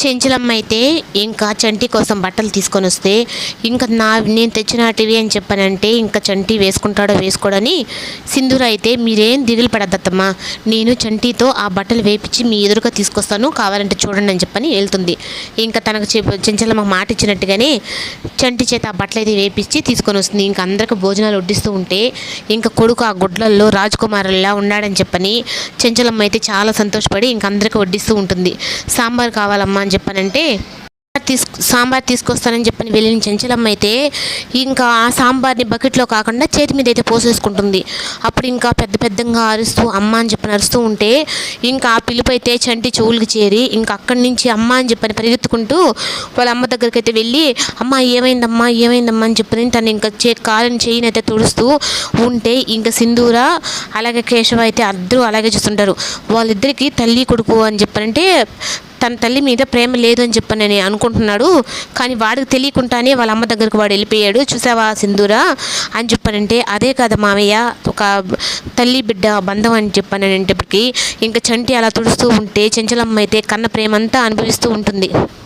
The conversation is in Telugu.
చెంచలమ్మ అయితే ఇంకా చంటి కోసం బట్టలు తీసుకొని వస్తే ఇంకా నా నేను తెచ్చినటివి అని చెప్పానంటే ఇంకా చంటి వేసుకుంటాడో వేసుకోడని సింధూర అయితే మీరేం దిగులు పడద్దమ్మా నేను చంటితో ఆ బట్టలు వేపించి మీ ఎదురుగా తీసుకొస్తాను కావాలంటే చూడండి అని చెప్పని వెళ్తుంది. ఇంకా తనకు చెంచలమ్మ మాట ఇచ్చినట్టుగానే చంటి చేత ఆ బట్టలు అయితే వేపించి తీసుకొని వస్తుంది. ఇంకా అందరికి భోజనాలు వడ్డిస్తూ ఉంటే ఇంకా కొడుకు ఆ గుడ్లల్లో రాజకుమారుల్లా ఉన్నాడని చెప్పని చెంచలమ్మ అయితే చాలా సంతోషపడి ఇంక అందరికి వడ్డిస్తూ ఉంటుంది. సాంబార్ కావాలమ్మా అని చెప్పానంటే తీసుకు సాంబార్ తీసుకొస్తానని చెప్పని వెళ్ళిన చెంచలమ్మ అయితే ఇంకా ఆ సాంబార్ని బకెట్లో కాకుండా చేతి మీద అయితే పోసేసుకుంటుంది. అప్పుడు ఇంకా పెద్ద పెద్దగా అరుస్తూ అమ్మ అని చెప్పని అరుస్తూ ఉంటే ఇంకా ఆ పిలుపు అయితే చంటి చెవులకి చేరి ఇంకా అక్కడి నుంచి అమ్మ అని చెప్పని పరిగెత్తుకుంటూ వాళ్ళ అమ్మ దగ్గరికి అయితే వెళ్ళి అమ్మ ఏమైందమ్మా ఏమైందమ్మా అని చెప్పని తను ఇంకా చే కాలని చేయిని అయితే తుడుస్తూ ఉంటే ఇంకా సింధూర అలాగే కేశవ అయితే అద్దరు అలాగే చూస్తుంటారు. వాళ్ళిద్దరికీ తల్లి కొడుకు అని చెప్పనంటే తన తల్లి మీద ప్రేమ లేదు అని చెప్పనని అనుకుంటున్నాడు. కానీ వాడికి తెలియకుండానే వాళ్ళ అమ్మ దగ్గరికి వాడు వెళ్ళిపోయాడు. చూసావా సింధూరా? అని చెప్పానంటే అదే కదా మామయ్య ఒక తల్లి బిడ్డ బంధం అని చెప్పానంటప్పటికి ఇంకా చంటి అలా తుడుస్తూ ఉంటే చెంచలమ్మ అయితే కన్న ప్రేమంతా అనుభవిస్తూ ఉంటుంది.